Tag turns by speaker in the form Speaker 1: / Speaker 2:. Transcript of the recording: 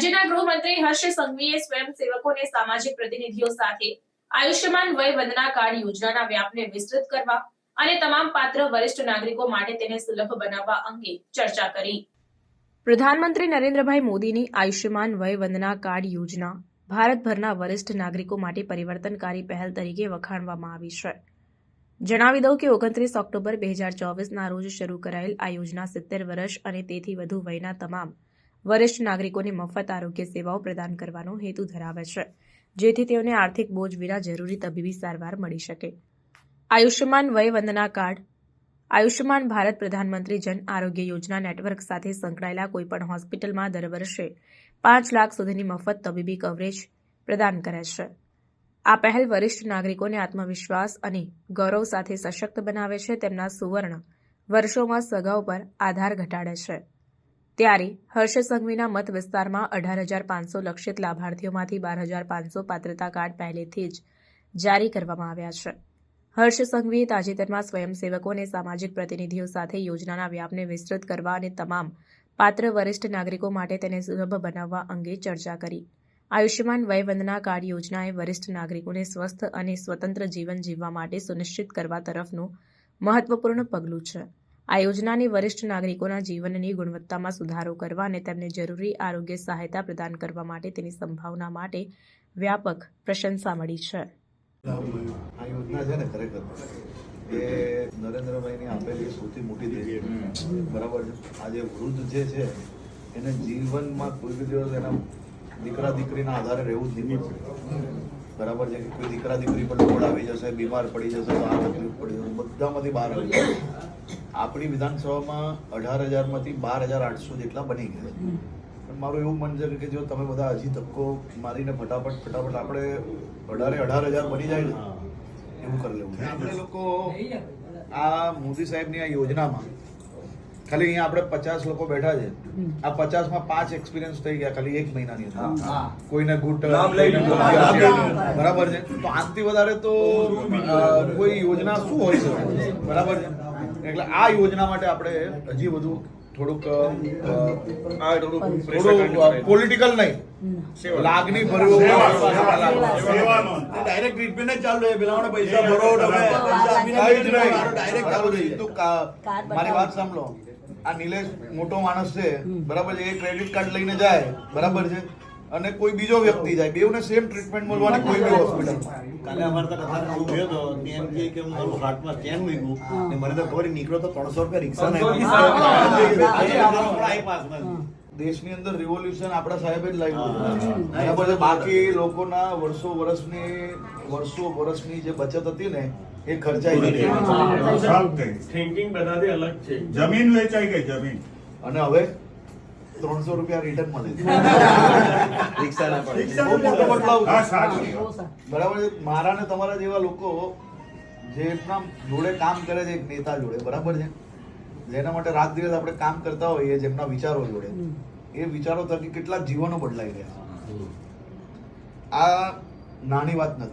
Speaker 1: રાજ્યના ગૃહમંત્રી હર્ષ સંઘવીએ સ્વયંસેવકોને સામાજિક પ્રતિનિધિઓ સાથે આયુષ્યમાન વય વંદના કાર્ડ યોજનાના વ્યાપને વિસ્તૃત કરવા અને તમામ પાત્ર વરિષ્ઠ નાગરિકો માટે તેને સુલભ બનાવવા અંગે ચર્ચા કરી. પ્રધાનમંત્રી નરેન્દ્રભાઈ મોદીની આયુષ્યમાન વય વંદના કાર્ડ યોજના ભારતભરના વરિષ્ઠ નાગરિકો માટે પરિવર્તનકારી પહેલ તરીકે વખાણવામાં આવી છે. જણાવી દઉં કે ઓગણત્રીસ ઓક્ટોબર બે હજાર ચોવીસના રોજ શરૂ કરાયેલ આ યોજના સિત્તેર વર્ષ અને તેથી વધુ વયના તમામ વરિષ્ઠ નાગરિકોને મફત આરોગ્ય સેવાઓ પ્રદાન કરવાનો હેતુ ધરાવે છે, જેથી તેઓને આર્થિક બોજ વિના જરૂરી તબીબી સારવાર મળી શકે. આયુષ્યમાન વય વંદના કાર્ડ, આયુષ્યમાન ભારત પ્રધાનમંત્રી જન આરોગ્ય યોજના નેટવર્ક સાથે સંકળાયેલા કોઈપણ હોસ્પિટલમાં દર વર્ષે પાંચ લાખ સુધીની મફત તબીબી કવરેજ પ્રદાન કરે છે. આ પહેલ વરિષ્ઠ નાગરિકોને આત્મવિશ્વાસ અને ગૌરવ સાથે સશક્ત બનાવે છે, તેમના સુવર્ણ વર્ષોમાં સગાઓ પર આધાર ઘટાડે છે. ત્યારે હર્ષ સંઘવીના મત વિસ્તારમાં અઢાર હજાર પાંચસો લક્ષિત લાભાર્થીઓમાંથી બાર હજાર પાંચસો પાત્રતા કાર્ડ પહેલેથી જ જારી કરવામાં આવ્યા છે. હર્ષ સંઘવીએ તાજેતરમાં સ્વયંસેવકો અને સામાજિક પ્રતિનિધિઓ સાથે યોજનાના વ્યાપને વિસ્તૃત કરવા અને તમામ પાત્ર વરિષ્ઠ નાગરિકો માટે તેને સુલભ બનાવવા અંગે ચર્ચા કરી. આયુષ્યમાન વયવંદના કાર્ડ યોજનાએ વરિષ્ઠ નાગરિકોને સ્વસ્થ અને સ્વતંત્ર જીવન જીવવા માટે સુનિશ્ચિત કરવા તરફનું મહત્વપૂર્ણ પગલું છે. આ યોજનાની વરિષ્ઠ નાગરિકોના જીવનની ગુણવત્તામાં સુધારો કરવા અને તેમને જરૂરી આરોગ્ય સહાયતા પ્રદાન કરવા માટે તેની સંભાવના માટે વ્યાપક પ્રશંસા મળી છે.
Speaker 2: આ યોજના છે આપેલી સૌથી મોટી દેવી બરાબર છે? આજે વૃદ્ધ જે છે, એને જીવનમાં કોઈ બી દિવસ એના દીકરા દીકરીના આધારે રહેવું જ નહીં બરાબર છે કોઈ દીકરા દીકરી પર લોડ આવી જશે, બીમાર પડી જશે, તો આ પડી જશે, બધામાંથી બહાર આવી જશે. આપણી વિધાનસભામાં અઢાર હજારમાંથી બાર હજાર આઠસો જેટલા બની ગયા છે. પણ મારું એવું મન છે કે જો તમે બધા હજી ધક્કો મારીને ફટાફટ ફટાફટ આપણે અઢારે અઢાર હજાર બની જાય ને એવું કરી લેવું. આપણે લોકો આ મોદી સાહેબની આ યોજનામાં ખાલી અહીંયા આપણે પચાસ લોકો બેઠા છે. આ પચાસમાં પાંચ એક્સપિરિયન્સ થઈ ગયા ખાલી એક મહિનાની અંદર. કોઈને. ગુટિયા, બરાબર છે. તો આનાથી વધારે તો કોઈ યોજના શું હોય છે બરાબર છે? એટલે આ યોજના માટે આપણે હજી વધુ થોડુંક
Speaker 3: આ થોડુંક
Speaker 2: પોલિટિકલ નહીં. લાગણી ભર્યું
Speaker 3: ડાયરેક્ટ ટ્રીટમેન્ટ ચાલુ પેલા પૈસા ભરો. ડાયરેક્ટ
Speaker 2: મારી વાત સાંભળો. આ નિલેશ મોટો માણસ છે. બરાબર છે? એ ક્રેડિટ કાર્ડ લઈને જાય. બરાબર છે? અને કોઈ બીજો વ્યક્તિ જાય બેઉને સેમ ટ્રીટમેન્ટ મળવાની કોઈ બી હોસ્પિટલમાં
Speaker 3: કાલે અમારે તો કથા હું ગયો તો એમ કે કે મારું હાર્ટમાં ચેન મૂક્યું ને મને તો ખબર ય નીકળ્યો તો ત્રણસો રૂપિયા રિક્ષા
Speaker 2: દેશની અંદર રિવોલ્યુશન આપણા સાહેબે જ લાવ્યું એના બરાબર બાકી લોકોના વર્ષો વર્ષની વર્ષો વર્ષની જે બચત હતી ને એ ખર્ચાઈ ગઈ.
Speaker 4: ગઈ
Speaker 5: થિંકિંગ બધાથી અલગ છે.
Speaker 4: જમીન વેચાઈ ગઈ જમીન.
Speaker 2: અને હવે ત્રણસો રૂપિયા રિટર્ન મળે. છે
Speaker 3: રિક્ષાના
Speaker 2: મોટો બદલાવ બરાબર મારા ને તમારા જેવા લોકો જે એમના જોડે કામ કરે છે એક નેતા જોડે બરાબર છે? જેના માટે રાત દિવસ આપણે કામ કરતા હોઈએ જેમના વિચારો જોડે. એ વિચારો થકી કેટલા જીવનો બદલાઈ ગયા છે. આ નાની વાત નથી.